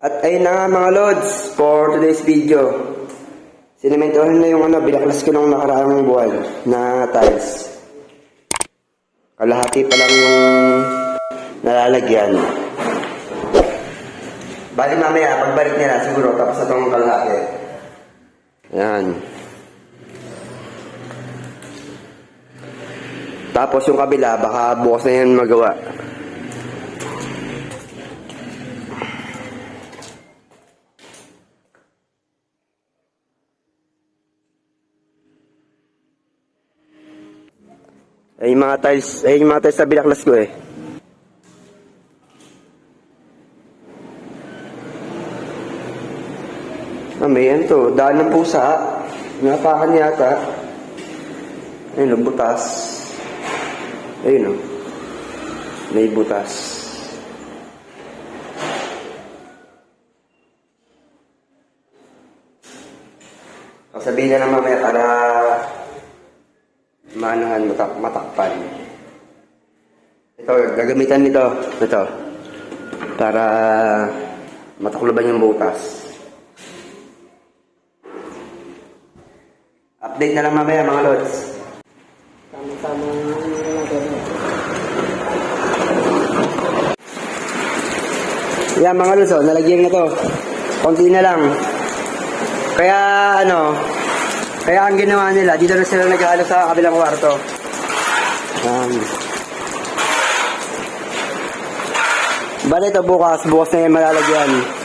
At ayun na nga mga lods for today's video. Sinementohan na yung ano, binaklas ko nung nakaraang buwan na tiles. Kalahati pa lang yung nalalagyan. Bali mamaya, pagbalik nila siguro tapos itong kalahati. Ayan. Tapos yung kabila, baka bukas na yan magawa. Ay, yung mga tiles, ay, yung mga tiles na binaklas ko eh. Ah, yan to. Daan ng pusa. Napakan yata. Ayun, butas. Ayun, oh. May butas. Sabihin na lang mamaya para matak matakpan. Ito, gagamitan nito. Ito. Para matakloban yung butas. Update na lang mamaya mga lods. Tama-tama. Yan mga lods, oh, nalagyan na to. Konti na lang. Kaya ano, kaya ang ginawa nila, dito na sila nag-aalo sa kabilang kwarto. Um, Bale ito bukas, bukas na yan malalagyan.